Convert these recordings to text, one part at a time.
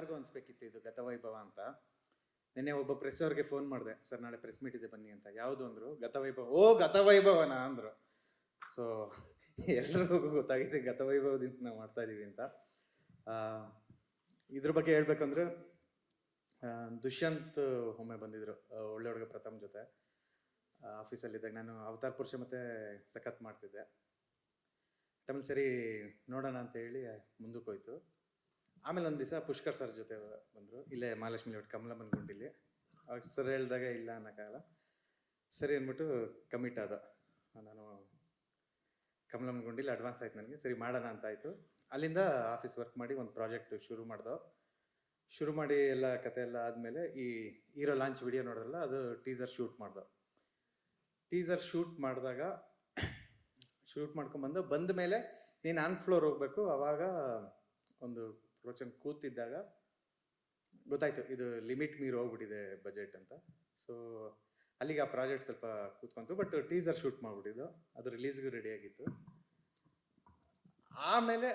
ಎಲ್ಲರಿಗೂ ಅನ್ಸ್ಬೇಕಿತ್ತು ಇದು ಗತವೈಭವ ಅಂತ. ನಿನ್ನೆ ಒಬ್ಬ ಪ್ರೆಸ್ ಅವ್ರಿಗೆ ಫೋನ್ ಮಾಡಿದೆ, ಸರ್, ನಾಳೆ ಪ್ರೆಸ್ ಮೀಟ್ ಇದೆ, ಬನ್ನಿ ಅಂತ. ಯಾವುದು ಅಂದ್ರು, ಗತವೈಭವ ಓ, ಗತವೈಭವನ? ಅಂದ್ರು. ಸೊ ಎಲ್ರಿಗೂ ಗೊತ್ತಾಗಿದೆ ಗತವೈಭವದಿಂದ ನಾವು ಮಾಡ್ತಾ ಇದೀವಿ ಅಂತ. ಇದ್ರ ಬಗ್ಗೆ ಹೇಳ್ಬೇಕಂದ್ರೆ ದುಷ್ಯಂತ್ ಒಮ್ಮೆ ಬಂದಿದ್ರು ಒಳ್ಳೆ ಹುಡುಗ ಪ್ರಥಮ್ ಜೊತೆ. ಆಫೀಸಲ್ಲಿದ್ದಾಗ ನಾನು ಅವತಾರ್ ಪುರುಷ ಮತ್ತೆ ಸಖತ್ ಮಾಡ್ತಿದ್ದೆ. ಟೈಮಲ್ಲಿ ಸರಿ ನೋಡೋಣ ಅಂತ ಹೇಳಿ ಮುಂದಕ್ಕೆ ಹೋಯ್ತು. ಆಮೇಲೆ ಒಂದು ದಿವಸ ಪುಷ್ಕರ್ ಸರ್ ಜೊತೆ ಬಂದರು. ಇಲ್ಲೇ ಮಹಾಲಕ್ಷ್ಮಿ ಲೇಔಟ್ ಕಮಲಮ್ಮನ ಗುಂಡಿಲಿ ಅವಾಗ ಸರ್ ಹೇಳಿದಾಗ ಇಲ್ಲ ಅನ್ನೋಕ್ಕಾಗಲ್ಲ ಸರಿ ಅಂದ್ಬಿಟ್ಟು ಕಮಿಟ್ ಆದ. ನಾನು ಕಮಲಮ್ಮನ ಗುಂಡಿಲಿ ಅಡ್ವಾನ್ಸ್ ಆಯ್ತು ನನಗೆ. ಸರಿ ಮಾಡೋಣ ಅಂತ ಆಯಿತು. ಅಲ್ಲಿಂದ ಆಫೀಸ್ ವರ್ಕ್ ಮಾಡಿ ಒಂದು ಪ್ರಾಜೆಕ್ಟ್ ಶುರು ಮಾಡ್ದೋ. ಶುರು ಮಾಡಿ ಎಲ್ಲ ಕತೆ ಎಲ್ಲ ಆದಮೇಲೆ ಈ ಹೀರೋ ಲಾಂಚ್ ವಿಡಿಯೋ ನೋಡಿದ್ರಲ್ಲ, ಅದು ಟೀಸರ್ ಶೂಟ್ ಮಾಡ್ದೋ. ಟೀಸರ್ ಶೂಟ್ ಮಾಡಿದಾಗ ಶೂಟ್ ಮಾಡ್ಕೊಂಬಂದು ಬಂದ ಮೇಲೆ ನೀನು ಆನ್ ಫ್ಲೋರ್ ಹೋಗ್ಬೇಕು. ಅವಾಗ ಒಂದು ಪ್ರೊಡಕ್ಷನ್ ಕೂತಿದ್ದಾಗ ಗೊತ್ತಾಯ್ತು, ಇದು ಲಿಮಿಟ್ ಮೀರಿ ಹೋಗ್ಬಿಟ್ಟಿದೆ ಬಜೆಟ್ ಅಂತ. ಸೊ ಅಲ್ಲಿಗೆ ಆ ಪ್ರಾಜೆಕ್ಟ್ ಸ್ವಲ್ಪ ಕೂತ್ಕೊಂತು ಬಟ್ ಟೀಸರ್ ಶೂಟ್ ಮಾಡ್ಬಿಟ್ಟಿದ್ದು, ಅದು ರಿಲೀಸ್ಗೂ ರೆಡಿ ಆಗಿತ್ತು. ಆಮೇಲೆ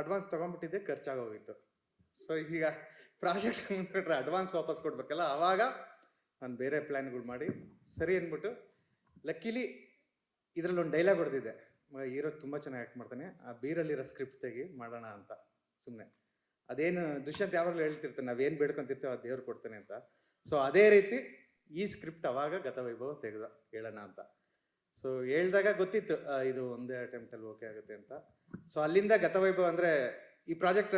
ಅಡ್ವಾನ್ಸ್ ತಗೊಂಡ್ಬಿಟ್ಟಿದ್ದೆ, ಖರ್ಚಾಗೋಗಿತ್ತು. ಸೊ ಈಗ ಪ್ರಾಜೆಕ್ಟ್ ಮುಂದ್ಬಿಟ್ರೆ ಅಡ್ವಾನ್ಸ್ ವಾಪಸ್ ಕೊಡ್ಬೇಕಲ್ಲ, ಆವಾಗ ನಾನು ಬೇರೆ ಪ್ಲ್ಯಾನ್ಗಳು ಮಾಡಿ, ಸರಿ ಅಂದ್ಬಿಟ್ಟು ಲಕ್ಕಿಲಿ ಇದ್ರಲ್ಲಿ ಒಂದು ಡೈಲಾಗ್ ಹೊಡೆದಿದ್ದೆ. ಹೀರೋ ತುಂಬ ಚೆನ್ನಾಗಿ ಆ್ಯಕ್ಟ್ ಮಾಡ್ತಾನೆ, ಆ ಬೀರಲ್ಲಿರೋ ಸ್ಕ್ರಿಪ್ಟ್ ತೆಗಿ ಮಾಡೋಣ ಅಂತ ಸುಮ್ಮನೆ ಅದೇನು ದುಷ್ಯಂತ ಯಾವಾಗಲೂ ಹೇಳ್ತಿರ್ತಾನೆ ನಾವೇನು ಬೇಡ್ಕೊಂತಿರ್ತೇವೆ ಅದು ದೇವ್ರು ಕೊಡ್ತಾನೆ ಅಂತ. ಸೊ ಅದೇ ರೀತಿ ಈ ಸ್ಕ್ರಿಪ್ಟ್ ಅವಾಗ ಗತವೈಭವ ತೆಗೆದ ಹೇಳೋಣ ಅಂತ. ಸೊ ಹೇಳ್ದಾಗ ಗೊತ್ತಿತ್ತು ಇದು ಒಂದೇ ಅಟೆಂಪ್ಟಲ್ಲಿ ಓಕೆ ಆಗುತ್ತೆ ಅಂತ. ಸೊ ಅಲ್ಲಿಂದ ಗತವೈಭವ ಅಂದರೆ ಈ ಪ್ರಾಜೆಕ್ಟ್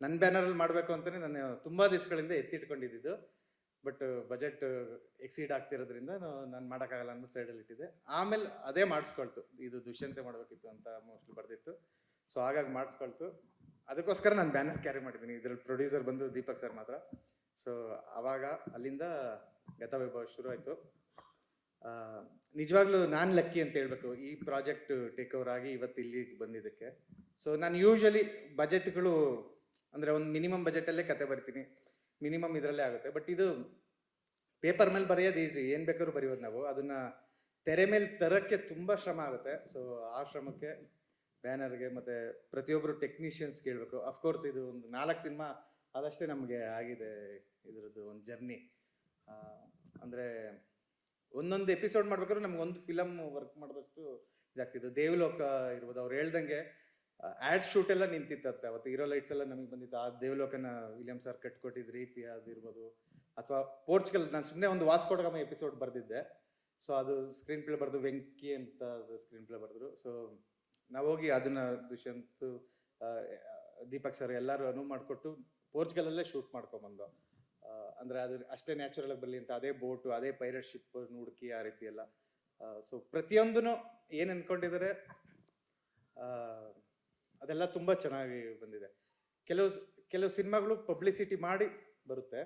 ನನ್ನ ಬ್ಯಾನರಲ್ಲಿ ಮಾಡಬೇಕು ಅಂತಲೇ ನಾನು ತುಂಬ ದಿವಸಗಳಿಂದ ಎತ್ತಿಟ್ಕೊಂಡಿದ್ದು. ಬಟ್ ಬಜೆಟ್ ಎಕ್ಸೀಡ್ ಆಗ್ತಿರೋದ್ರಿಂದ ನಾನು ಮಾಡೋಕ್ಕಾಗಲ್ಲ ಅಂದ್ಬಿಟ್ಟು ಸೈಡಲ್ಲಿ ಇಟ್ಟಿದ್ದೆ. ಆಮೇಲೆ ಅದೇ ಮಾಡಿಸ್ಕೊಳ್ತು. ಇದು ದುಷ್ಯಂತೆ ಮಾಡಬೇಕಿತ್ತು ಅಂತ ಮೋಸ್ಟ್ಲಿ ಬರ್ದಿತ್ತು. ಸೊ ಹಾಗಾಗಿ ಮಾಡಿಸ್ಕೊಳ್ತು. ಅದಕ್ಕೋಸ್ಕರ ನಾನು ಬ್ಯಾನರ್ ಕ್ಯಾರಿ ಮಾಡಿದ್ದೀನಿ. ಇದ್ರಲ್ಲಿ ಪ್ರೊಡ್ಯೂಸರ್ ಬಂದು ದೀಪಕ್ ಸರ್ ಮಾತ್ರ. ಸೊ ಅವಾಗ ಅಲ್ಲಿಂದ ಗತವೈಭವ ಶುರು ಆಯಿತು. ನಿಜವಾಗ್ಲೂ ನಾನು ಲಕ್ಕಿ ಅಂತ ಹೇಳ್ಬೇಕು. ಈ ಪ್ರಾಜೆಕ್ಟ್ ಟೇಕ್ ಓವರ್ ಆಗಿ ಇವತ್ತು ಇಲ್ಲಿಗೆ ಬಂದಿದ್ದಕ್ಕೆ. ಸೊ ನಾನು ಯೂಶ್ವಲಿ ಬಜೆಟ್ಗಳು ಅಂದರೆ ಒಂದು ಮಿನಿಮಮ್ ಬಜೆಟಲ್ಲೇ ಕತೆ ಬರ್ತೀನಿ. ಮಿನಿಮಮ್ ಇದರಲ್ಲೇ ಆಗುತ್ತೆ. ಬಟ್ ಇದು ಪೇಪರ್ ಮೇಲೆ ಬರೆಯೋದು ಈಸಿ ಏನು ಬೇಕಾದ್ರೂ ಬರೆಯೋದು ನಾವು. ಅದನ್ನ ತೆರೆ ಮೇಲೆ ತರಕ್ಕೆ ತುಂಬ ಶ್ರಮ ಆಗುತ್ತೆ. ಸೊ ಆ ಶ್ರಮಕ್ಕೆ ಬ್ಯಾನರ್ಗೆ ಮತ್ತೆ ಪ್ರತಿಯೊಬ್ಬರು ಟೆಕ್ನಿಷಿಯನ್ಸ್ ಕೇಳಬೇಕು. ಅಫ್ಕೋರ್ಸ್ ಇದು ಒಂದು ನಾಲ್ಕು ಸಿನಿಮಾ ಅದಷ್ಟೇ ನಮಗೆ ಆಗಿದೆ ಇದರದ್ದು ಒಂದು ಜರ್ನಿ. ಅಂದರೆ ಒಂದೊಂದು ಎಪಿಸೋಡ್ ಮಾಡ್ಬೇಕಾದ್ರೆ ನಮ್ಗೆ ಒಂದು ಫಿಲಮ್ ವರ್ಕ್ ಮಾಡಿದಷ್ಟು ಇದಾಗ್ತಿದ್ದು ದೇವಲೋಕ ಇರ್ಬೋದು, ಅವ್ರು ಹೇಳ್ದಂಗೆ ಆ್ಯಡ್ ಶೂಟ್ ಎಲ್ಲ ನಿಂತಿತ್ತತ್ತೆ ಅವತ್ತು ಹೀರೋ ಲೈಟ್ಸ್ ಎಲ್ಲ ನಮಗೆ ಬಂದಿತ್ತು. ಆ ದೇವಲೋಕನ ವಿಲಿಯಂ ಸರ್ ಕಟ್ಕೊಟ್ಟಿದ್ದ ರೀತಿ ಅದಿರ್ಬೋದು ಅಥವಾ ಪೋರ್ಚುಗಲ್ ನಾನು ಸುಮ್ಮನೆ ಒಂದು ವಾಸ್ಕೋಟಗಮ್ಮ ಎಪಿಸೋಡ್ ಬರೆದಿದ್ದೆ. ಸೊ ಅದು ಸ್ಕ್ರೀನ್ ಪ್ಲೇ ಬರೆದು ವೆಂಕಿ ಅಂತ ಸ್ಕ್ರೀನ್ ಪ್ಲೇ ಬರೆದ್ರು. ಸೊ ನಾವು ಹೋಗಿ ಅದನ್ನ ದುಷ್ಯಂತ್ ದೀಪಕ್ ಸರ್ ಎಲ್ಲರೂ ಅನುವು ಮಾಡಿಕೊಟ್ಟು ಪೋರ್ಚುಗಲಲ್ಲೇ ಶೂಟ್ ಮಾಡ್ಕೊಂಬಂದು. ಅಂದರೆ ಅದು ಅಷ್ಟೇ ನ್ಯಾಚುರಲ್ ಆಗಿ ಬರಲಿ ಅಂತ, ಅದೇ ಬೋಟು ಅದೇ ಪೈರಟ್ ಶಿಪ್ ಹುಡುಕಿ ಆ ರೀತಿ ಎಲ್ಲ. ಸೊ ಪ್ರತಿಯೊಂದೂ ಏನು ಅನ್ಕೊಂಡಿದ್ದಾರೆ ಅದೆಲ್ಲ ತುಂಬ ಚೆನ್ನಾಗಿ ಬಂದಿದೆ. ಕೆಲವು ಕೆಲವು ಸಿನಿಮಾಗಳು ಪಬ್ಲಿಸಿಟಿ ಮಾಡಿ ಬರುತ್ತೆ.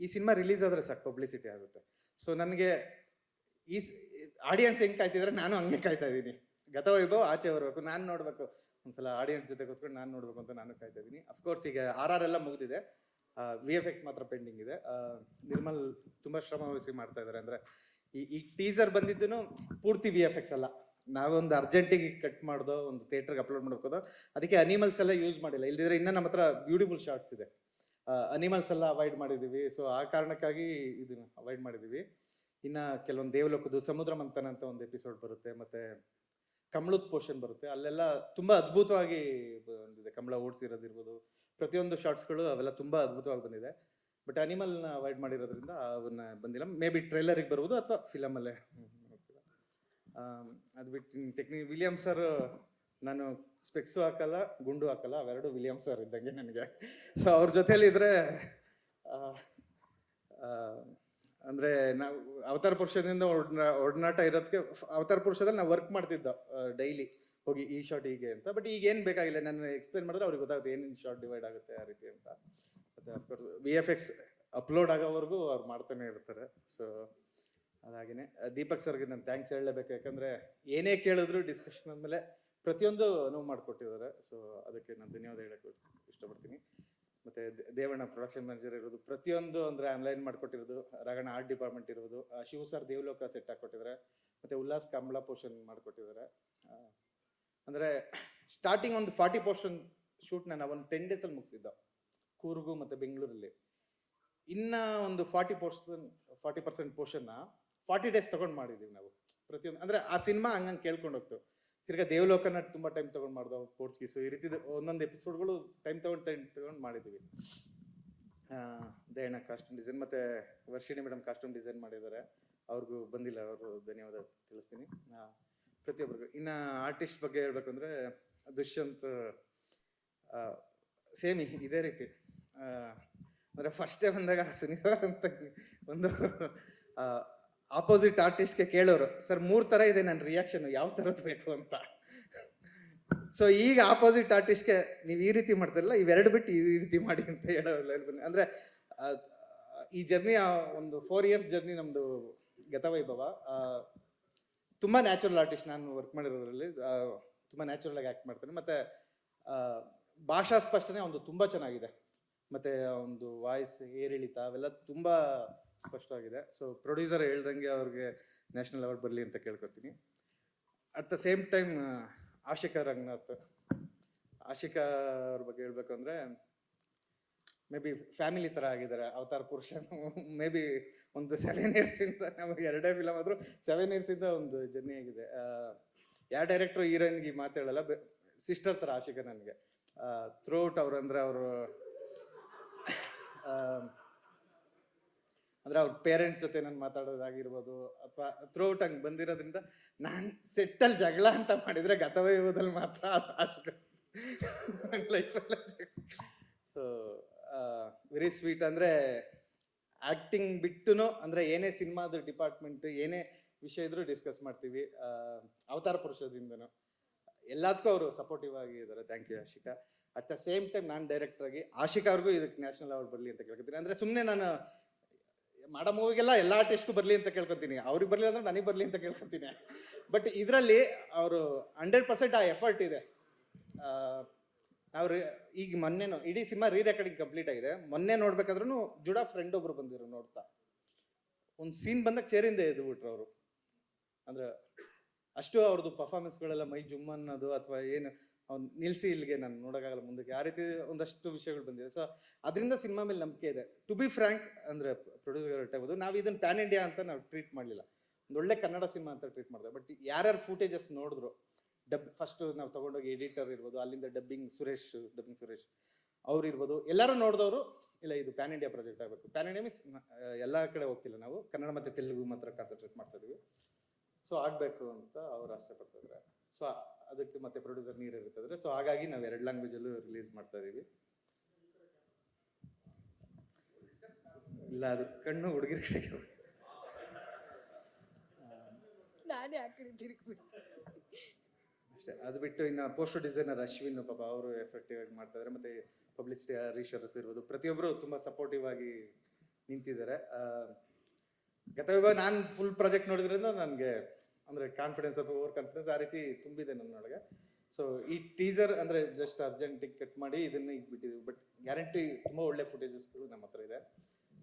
ಈ ಸಿನಿಮಾ ರಿಲೀಸ್ ಆದ್ರೆ ಸಾಕು ಪಬ್ಲಿಸಿಟಿ ಆಗುತ್ತೆ. ಸೊ ನನಗೆ ಈ ಆಡಿಯನ್ಸ್ ಹೆಂಗ್ ಕಾಯ್ತಿದ್ರೆ, ನಾನು ಹಂಗೆ ಕಾಯ್ತಾ ಇದ್ದೀನಿ. ಗತವೈಭವ ಆಚೆ ಬರಬೇಕು. ನಾನು ನೋಡ್ಬೇಕು. ಒಂದ್ಸಲ ಆಡಿಯನ್ಸ್ ಜೊತೆ ಕೂತ್ಕೊಂಡು ನಾನು ನೋಡ್ಬೇಕು ಅಂತ ನಾನು ಕಾಯ್ತಾ ಇದ್ದೀನಿ. ಅಫ್ಕೋರ್ಸ್ ಈಗ ಆರ್ ಆರ್ ಎಲ್ಲ ಮುಗಿದಿದೆ. ವಿ ಎಫ್ ಎಕ್ಸ್ ಮಾತ್ರ ಪೆಂಡಿಂಗ್ ಇದೆ. ನಿರ್ಮಲ್ ತುಂಬಾ ಶ್ರಮ ವಹಿಸಿ ಮಾಡ್ತಾ ಇದ್ದಾರೆ ಅಂದ್ರೆ ಈ ಈ ಟೀಸರ್ ಬಂದಿದ್ದು ಪೂರ್ತಿ ವಿ ಎಫ್ ಎಕ್ಸ್ ಅಲ್ಲ. ನಾವೊಂದು ಅರ್ಜೆಂಟಿಗೆ ಕಟ್ ಮಾಡ್ದೋ, ಒಂದು ಥಿಯೇಟರ್ಗೆ ಅಪ್ಲೋಡ್ ಮಾಡ್ಕೋದೋ ಅದಕ್ಕೆ ಅನಿಮಲ್ಸ್ ಎಲ್ಲ ಯೂಸ್ ಮಾಡಿಲ್ಲ. ಇಲ್ದಿದ್ರೆ ಇನ್ನೂ ನಮ್ಮ ಹತ್ರ ಬ್ಯೂಟಿಫುಲ್ ಶಾರ್ಟ್ಸ್ ಇದೆ. ಅನಿಮಲ್ಸ್ ಎಲ್ಲ ಅವಾಯ್ಡ್ ಮಾಡಿದೀವಿ ಸೊ ಆ ಕಾರಣಕ್ಕಾಗಿ ಇದನ್ನ ಅವಾಯ್ಡ್ ಮಾಡಿದೀವಿ ಇನ್ನ ಕೆಲವೊಂದು ದೇವಲೋಕದ್ದು ಸಮುದ್ರ ಮಂಥನ ಅಂತ ಒಂದು ಎಪಿಸೋಡ್ ಬರುತ್ತೆ. ಮತ್ತೆ ಕಮಲದ ಪೋರ್ಷನ್ ಬರುತ್ತೆ. ಅಲ್ಲೆಲ್ಲ ತುಂಬಾ ಅದ್ಭುತವಾಗಿ ಬಂದಿದೆ. ಕಮಲ ಓಡಿಸಿರೋದಿರ್ಬೋದು ಪ್ರತಿಯೊಂದು ಶಾರ್ಟ್ಸ್ಗಳು ಅವೆಲ್ಲ ತುಂಬಾ ಅದ್ಭುತವಾಗಿ ಬಂದಿದೆ. ಬಟ್ ಅನಿಮಲ್ನ ಅವಾಯ್ಡ್ ಮಾಡಿರೋದ್ರಿಂದ ಅವನ್ನ ಬಂದಿಲ್ಲ. ಮೇ ಬಿ ಟ್ರೈಲರಿಗೆ ಬರ್ಬೋದು ಅಥವಾ ಫಿಲಮಲ್ಲೇ ಅದು ಬಿಟ್ಟು ಟೆಕ್ನಿ ವಿಲಿಯಮ್ ಸರ್ ನಾನು ಸ್ಪೆಕ್ಸು ಹಾಕಲ್ಲ, ಗುಂಡು ಹಾಕಲ್ಲ, ಅವೆರಡು ವಿಲಿಯಮ್ ಸರ್ ಇದ್ದಂಗೆ ನನಗೆ. ಸೊ ಅವ್ರ ಜೊತೆಲಿ ಇದ್ರೆ ಅಂದ್ರೆ ನಾವು ಅವತಾರ ಪುರುಷದಿಂದ ಒಡನಾ, ಒಡನಾಟ ಇರೋದಕ್ಕೆ ಅವತಾರ ಪುರುಷದಲ್ಲಿ ನಾವು ವರ್ಕ್ ಮಾಡ್ತಿದ್ದ ಡೈಲಿ ಹೋಗಿ ಈ ಶಾರ್ಟ್ ಹೀಗೆ ಅಂತ. ಬಟ್ ಈಗ ಏನು ಬೇಕಾಗಿಲ್ಲ, ನಾನು ಎಕ್ಸ್ಪ್ಲೇನ್ ಮಾಡಿದ್ರೆ ಅವ್ರಿಗೆ ಗೊತ್ತಾಗುತ್ತೆ ಏನೇನು ಶಾರ್ಟ್ ಡಿವೈಡ್ ಆಗುತ್ತೆ ಆ ರೀತಿ ಅಂತ. ಮತ್ತೆ of course V F X upload ಆಗೋವರೆಗೂ ಅವ್ರು ಮಾಡ್ತಾನೆ ಇರ್ತಾರೆ. ಸೊ ಅದಾಗಿನೇ. ದೀಪಕ್ ಸರ್ಗೆ ನಾನು ಥ್ಯಾಂಕ್ಸ್ ಹೇಳಲೇಬೇಕು. ಯಾಕಂದ್ರೆ ಏನೇ ಕೇಳಿದ್ರು ಡಿಸ್ಕಷನ್ ಆದ್ಮೇಲೆ ಪ್ರತಿಯೊಂದು ಅನುವು ಮಾಡಿಕೊಟ್ಟಿದ್ದಾರೆ. ಸೊ ಅದಕ್ಕೆ ನಾನು ಧನ್ಯವಾದ ಹೇಳಕ್ಕೆ ಇಷ್ಟಪಡ್ತೀನಿ. ಮತ್ತೆ ದೇವಣ್ಣ ಪ್ರೊಡಕ್ಷನ್ ಮ್ಯಾನೇಜರ್ ಇರೋದು. ಪ್ರತಿಯೊಂದು ಅಂದ್ರೆ ಆನ್ಲೈನ್ ಮಾಡ್ಕೊಟ್ಟಿರೋದು ರಗಣ ಆರ್ಟ್ ಡಿಪಾರ್ಟ್ಮೆಂಟ್ ಇರೋದು ಶಿವ ಸರ್ ದೇವಲೋಕ ಸೆಟ್ ಹಾಕೊಟ್ಟಿದ್ದಾರೆ, ಮತ್ತೆ ಉಲ್ಲಾಸ್ ಕಮಲಾ ಪೋರ್ಷನ್ ಮಾಡ್ಕೊಟ್ಟಿದ್ದಾರೆ. ಅಂದ್ರೆ ಸ್ಟಾರ್ಟಿಂಗ್ ಒಂದು ಫಾರ್ಟಿ ಪೋರ್ಷನ್ ಶೂಟ್ ನಾನು ಒಂದು ಟೆನ್ ಡೇಸ್ ಅಲ್ಲಿ ಮುಗಿಸಿದ್ದ. ಕೂರ್ಗು ಮತ್ತು ಬೆಂಗಳೂರಲ್ಲಿ. ಇನ್ನ ಒಂದು ಫಾರ್ಟಿ ಪೋರ್ಷನ್ ಫಾರ್ಟಿ ಪರ್ಸೆಂಟ್ ಪೋರ್ಷನ್ನ ಫಾರ್ಟಿ ಡೇಸ್ ತಗೊಂಡು ಮಾಡಿದ್ದೀವಿ ನಾವು. ಪ್ರತಿಯೊಂದು, ಅಂದರೆ ಆ ಸಿನಿಮಾ ಹಂಗಂಗೆ ಕೇಳ್ಕೊಂಡು ಹೋಗ್ತು. ತಿರ್ಗಾ ದೇವಲೋಕನ ತುಂಬಾ ಟೈಮ್ ತಗೊಂಡು ಮಾಡ್ದೋ ಪೋರ್ಚುಗೀಸು ಈ ರೀತಿ ಒಂದೊಂದು ಎಪಿಸೋಡ್ಗಳು ಟೈಮ್ ತಗೊಂಡು ತಗೊಂಡು ಮಾಡಿದ್ದೀವಿ ದಯಣ್ಣ ಕಾಸ್ಟ್ಯೂಮ್ ಡಿಸೈನ್ ಮತ್ತೆ ವರ್ಷಿಣಿ ಮೇಡಮ್ ಕಾಸ್ಟ್ಯೂಮ್ ಡಿಸೈನ್ ಮಾಡಿದ್ದಾರೆ ಅವ್ರಿಗೂ ಬಂದಿಲ್ಲ, ಅವರು ಧನ್ಯವಾದ ತಿಳಿಸ್ತೀನಿ. ಪ್ರತಿಯೊಬ್ಬರಿಗೂ ಇನ್ನು ಆರ್ಟಿಸ್ಟ್ ಬಗ್ಗೆ ಹೇಳ್ಬೇಕಂದ್ರೆ ದುಷ್ಯಂತ್ ಸೇಮ್, ಇದೇ ರೀತಿ. ಅಂದರೆ ಫಸ್ಟ್ ಬಂದಾಗ ಸುನೀತಾ ಅಂತ ಒಂದು ಆಪೋಸಿಟ್ ಆರ್ಟಿಸ್ಟ್ಗೆ ಕೇಳೋರು, ಸರ್, ಮೂರ್ ತರ ಇದೆ ನನ್ನ ರಿಯಾಕ್ಷನ್ ಯಾವ ಥರದ್ದು ಬೇಕು ಅಂತ? ಸೊ ಈಗ ಆಪೋಸಿಟ್ ಆರ್ಟಿಸ್ಟ್ಗೆ ನೀವು ಈ ರೀತಿ ಮಾಡ್ತಿರಲ್ಲ ಇವೆರಡು ಬಿಟ್ಟು ಈ ರೀತಿ ಮಾಡಿ ಅಂತ ಹೇಳೋ. ಅಂದ್ರೆ ಈ ಜರ್ನಿ ಒಂದು ಫೋರ್ ಇಯರ್ಸ್ ಜರ್ನಿ ನಮ್ದು ಗತವೈಭವ. ತುಂಬ ನ್ಯಾಚುರಲ್ ಆರ್ಟಿಸ್ಟ್ ನಾನು ವರ್ಕ್ ಮಾಡಿರೋದ್ರಲ್ಲಿ. ತುಂಬ ನ್ಯಾಚುರಲ್ ಆಗಿ ಆಕ್ಟ್ ಮಾಡ್ತಾನೆ. ಮತ್ತೆ ಭಾಷಾ ಸ್ಪಷ್ಟನೆ ಒಂದು ತುಂಬಾ ಚೆನ್ನಾಗಿದೆ. ಮತ್ತೆ ಒಂದು ವಾಯ್ಸ್ ಏರಿಳಿತ ಅವೆಲ್ಲ ತುಂಬಾ ಸ್ಪಷ್ಟವಾಗಿದೆ ಸೊ ಪ್ರೊಡ್ಯೂಸರ್ ಹೇಳ್ದಂಗೆ ಅವ್ರಿಗೆ ನ್ಯಾಷನಲ್ ಅವಾರ್ಡ್ ಬರಲಿ ಅಂತ ಕೇಳ್ಕೊತೀನಿ. At the same time Ashika Ranganath, Ashika ಅವ್ರ ಬಗ್ಗೆ ಹೇಳ್ಬೇಕು ಅಂದ್ರೆ ಮೇ ಬಿ ಫ್ಯಾಮಿಲಿ ತರ ಆಗಿದ್ದಾರೆ. ಅವತಾರ ಪುರುಷ ಮೇ ಬಿ ಒಂದು ಸೆವೆನ್ ಇಯರ್ಸ್ ಇಂದ ನಮಗೆ ಎರಡೇ ಫಿಲಮ್ ಆದ್ರೂ ಸೆವೆನ್ ಇಯರ್ಸ್ ಇಂದ ಒಂದು ಜರ್ನಿ ಆಗಿದೆ. ಯಾವ ಡೈರೆಕ್ಟರ್ ಹೀರೋಯಿನ್ಗೆ ಮಾತಾಡಲ್ಲ ಸಿಸ್ಟರ್ ತರ ಆಶಿಕಾ ನನಗೆ. ಥ್ರೂಔಟ್ ಅವ್ರು ಅಂದ್ರೆ ಅವರು ಅಂದ್ರೆ ಅವ್ರ ಪೇರೆಂಟ್ಸ್ ಜೊತೆ ನಾನು ಮಾತಾಡೋದಾಗಿರ್ಬೋದು ಅಥವಾ ಥ್ರೂಔಟ್ ಹಂಗೆ ಬಂದಿರೋದ್ರಿಂದ ನಾನು ಸೆಟ್ಟಲ್ಲಿ ಜಗಳ ಅಂತ ಮಾಡಿದ್ರೆ ಗತವೈಭವದಲ್ಲಿ ಮಾತ್ರ ಸೊ ವೆರಿ ಸ್ವೀಟ್ ಅಂದ್ರೆ ಆ್ಯಕ್ಟಿಂಗ್ ಬಿಟ್ಟು ಅಂದ್ರೆ ಏನೇ ಸಿನಿಮಾದ ಡಿಪಾರ್ಟ್ಮೆಂಟ್ ಏನೇ ವಿಷಯ ಇದ್ರೂ ಡಿಸ್ಕಸ್ ಮಾಡ್ತೀವಿ. ಅವತಾರ ಪುರುಷದಿಂದನು. ಎಲ್ಲದಕ್ಕೂ ಅವರು ಸಪೋರ್ಟಿವ್ ಆಗಿ ಆಗಿದ್ದಾರೆ thank you Ashika. At the same time ನಾನು ಡೈರೆಕ್ಟರ್ ಆಗಿ ಆಶಿಕಾ ಅವ್ರಿಗೂ ಇದಕ್ಕೆ ನ್ಯಾಷನಲ್ ಅವಾರ್ಡ್ ಬರಲಿ ಅಂತ ಕೇಳ್ಕೊತೀನಿ. ಅಂದ್ರೆ ಸುಮ್ಮನೆ ನಾನು ಮಾಡೋ ಮೂವಿಗೆಲ್ಲ ಎಲ್ಲ ಆರ್ಟಿಸ್ಟ್ ಬರಲಿ ಅಂತ ಕೇಳ್ಕೊತೀನಿ. ಅವ್ರಿಗೆ ಬರಲಿ ಅಂದ್ರೆ ನನಗೆ ಬರಲಿ ಅಂತ ಕೇಳ್ಕೊತೀನಿ. ಬಟ್ ಇದರಲ್ಲಿ ಅವರು ಹಂಡ್ರೆಡ್ ಪರ್ಸೆಂಟ್ ಆ ಎಫರ್ಟ್ ಇದೆ. ಆ, ನಾವು ರೀ- ಈಗ ಮೊನ್ನೆನು ಇಡೀ ಸಿನಿಮಾ ರೀ ರೆಕಾರ್ಡಿಂಗ್ ಕಂಪ್ಲೀಟ್ ಆಗಿದೆ. ಮೊನ್ನೆ ನೋಡ್ಬೇಕಾದ್ರೂ ಜುಡಾ ಫ್ರೆಂಡ್ ಒಬ್ರು ಬಂದಿದ್ರು ನೋಡ್ತಾ. ಒಂದು ಸೀನ್ ಬಂದಾಗ ಚೇರಿಂದ ಎದ್ದು ಬಿಟ್ರು ಅವರು. ಅಂದ್ರೆ ಅಷ್ಟು ಅವ್ರದ್ದು ಪರ್ಫಾರ್ಮೆನ್ಸ್ಗಳೆಲ್ಲ ಮೈ ಜುಮ್ ಅನ್ನೋದು ಅಥವಾ ಏನು ಅವ್ನು ನಿಲ್ಸಿ ಇಲ್ಲಿಗೆ ನಾನು ನೋಡೋಕ್ಕಾಗಲ್ಲ ಮುಂದಕ್ಕೆ. ಆ ರೀತಿ ಒಂದಷ್ಟು ವಿಷಯಗಳು ಬಂದಿದೆ. ಸೊ ಅದರಿಂದ ಸಿನಿಮಾ ಮೇಲೆ ನಂಬಿಕೆ ಇದೆ. ಟು ಬಿ ಫ್ರ್ಯಾಂಕ್ ಅಂದರೆ ಪ್ರೊಡ್ಯೂಸರ್ ಹೇಳ್ಬೋದು ನಾವು ಇದನ್ನು ಪ್ಯಾನ್ ಇಂಡಿಯಾ ಅಂತ ನಾವು ಟ್ರೀಟ್ ಮಾಡಲಿಲ್ಲ. ಒಳ್ಳೆ ಕನ್ನಡ ಸಿನಿಮಾ ಅಂತ ಟ್ರೀಟ್ ಮಾಡಿದೆ. ಬಟ್ ಯಾರ್ಯಾರು ಫೂಟೇಜಸ್ ನೋಡಿದ್ರು ಡಬ್ ಫಸ್ಟ್ ನಾವು ತೊಗೊಂಡೋಗಿ ಎಡಿಟರ್ ಇರ್ಬೋದು, ಅಲ್ಲಿಂದ ಡಬ್ಬಿಂಗ್ ಸುರೇಶ್ ಡಬ್ಬಿಂಗ್ ಸುರೇಶ್ ಅವ್ರು ಇರ್ಬೋದು. ಎಲ್ಲರೂ ನೋಡಿದವರು, ಇಲ್ಲ ಇದು ಪ್ಯಾನ್ ಇಂಡಿಯಾ ಪ್ರಾಜೆಕ್ಟ್ ಆಗಬೇಕು. ಪ್ಯಾನ್ ಇಂಡಿಯಾ ಮೀನ್ಸ್ ಎಲ್ಲ ಕಡೆ ಹೋಗ್ತಿಲ್ಲ ನಾವು. ಕನ್ನಡ ಮತ್ತು ತೆಲುಗು ಮಾತ್ರ ಕಾನ್ಸಂಟ್ರೇಟ್ ಮಾಡ್ತಾ ಇದೀವಿ. ಸೊ ಆಗಬೇಕು ಅಂತ ಅವ್ರು ಆಸೆ ಪಡ್ತಿದ್ರೆ. ಸೊ ಅದಕ್ಕೆ ಮತ್ತೆ ಪ್ರೊಡ್ಯೂಸರ್ ನೀರು ಇರ್ತದ್ರೆ ಸೊ ಹಾಗಾಗಿ ನಾವು ಎರಡು ಲ್ಯಾಂಗ್ವೇಜಲ್ಲೂ ರಿಲೀಸ್ ಮಾಡ್ತಾ ಇದೀವಿ. ಇಲ್ಲ ಅದು ಕಣ್ಣು ಹುಡುಗಿರ ಕಡೆಗೆ. ನಾನೇ ಅಷ್ಟೇ. ಅದು ಬಿಟ್ಟು ಇನ್ನು ಪೋಸ್ಟರ್ ಡಿಸೈನರ್ ಅಶ್ವಿನ್ ಪಾಪ ಅವರು ಎಫೆಕ್ಟಿವ್ ಆಗಿ ಮಾಡ್ತಾ ಇದ್ದಾರೆ ಮತ್ತೆ ಪಬ್ಲಿಸಿಟಿ ಹರೀಶರಸ್ ಇರ್ಬೋದು. ಪ್ರತಿಯೊಬ್ಬರು ತುಂಬಾ ಸಪೋರ್ಟಿವ್ ಆಗಿ ನಿಂತಿದ್ದಾರೆ. ಗತವಿಭಾಗ ನಾನು ಫುಲ್ ಪ್ರಾಜೆಕ್ಟ್ ನೋಡಿದ್ರಿಂದ ನನಗೆ ಅಂದ್ರೆ ಕಾನ್ಫಿಡೆನ್ಸ್ ಅಥವಾ ಓವರ್ ಕಾನ್ಫಿಡೆನ್ಸ್ ಆ ರೀತಿ ತುಂಬಿದೆ ನನ್ನೊಳಗೆ. ಸೊ ಈ ಟೀಸರ್ ಅಂದ್ರೆ ಜಸ್ಟ್ ಅರ್ಜೆಂಟಿಗೆ ಕಟ್ ಮಾಡಿ ಇದನ್ನ ಈಗ ಬಟ್ ಗ್ಯಾರಂಟಿ ತುಂಬಾ ಒಳ್ಳೆ ಫುಟೇಜಸ್ಗಳು ನಮ್ಮ ಹತ್ರ ಇದೆ.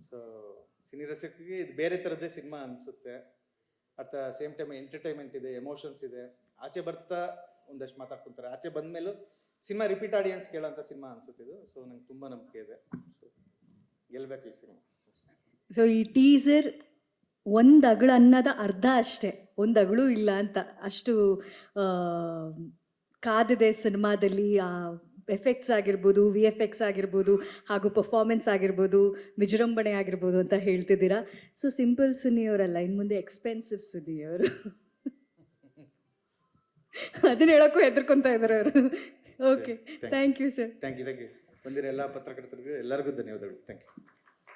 ಸೊ ಸಿನಿ ರಸಕ್ಕೆ ಇದು ಬೇರೆ ಥರದ್ದೇ ಸಿನಿಮಾ ಅನಿಸುತ್ತೆ. ಅಟ್ ಸೇಮ್ ಟೈಮ್ ಎಂಟರ್ಟೈನ್ಮೆಂಟ್ ಇದೆ ಎಮೋಷನ್ಸ್ ಇದೆ. ಆಚೆ ಬರ್ತಾ ಒಂದಷ್ಟು ಮಾತಾಡ್ಕೊಂತಾರೆ. ಆಚೆ ಬಂದ್ಮೇಲೂ ಸಿನಿಮಾ ರಿಪೀಟ್ ಆಡಿಯನ್ಸ್ ಕೇಳೋಂಥ ಸಿನಿಮಾ ಅನ್ಸುತ್ತೆ ಇದು. ಸೊ ನಂಗೆ ತುಂಬಾ ನಂಬಿಕೆ ಇದೆ. ಸೊ ಗೆಲ್ಬೇಕು ಈ ಸಿನಿಮಾ. ಸೊ ಈ ಟೀಸರ್ ಒಂದು ಅಗಳು ಅನ್ನದ ಅರ್ಧ ಅಷ್ಟೇ ಒಂದು ಅಗಳು ಇಲ್ಲ ಅಂತ ಅಷ್ಟು ಆ, ಕಾದಿದೆ ಸಿನಿಮಾದಲ್ಲಿ ಎಫೆಕ್ಟ್ಸ್ ಆಗಿರ್ಬೋದು ವಿ ಎಫ್ ಎಕ್ಸ್ ಆಗಿರ್ಬೋದು ಹಾಗೂ ಪರ್ಫಾರ್ಮೆನ್ಸ್ ಆಗಿರ್ಬೋದು ವಿಜೃಂಭಣೆ ಆಗಿರ್ಬೋದು ಅಂತ ಹೇಳ್ತಿದ್ದೀರಾ? ಸೊ ಸಿಂಪಲ್ ಸುನಿ ಅವರಲ್ಲ ಇನ್ನು ಮುಂದೆ ಎಕ್ಸ್ಪೆನ್ಸಿವ್ ಸುನಿಯವರು ಅದನ್ನ ಹೇಳೋಕ್ಕೂ ಹೆದರ್ಕೊಂತ ಇದ್ದಾರೆ ಅವರು. Okay thank you sir thank you thank you ಬಂದಿರೋ ಎಲ್ಲ ಪತ್ರಕರ್ತರಿಗೂ ಎಲ್ಲರಿಗೂ ಧನ್ಯವಾದಗಳು. Thank you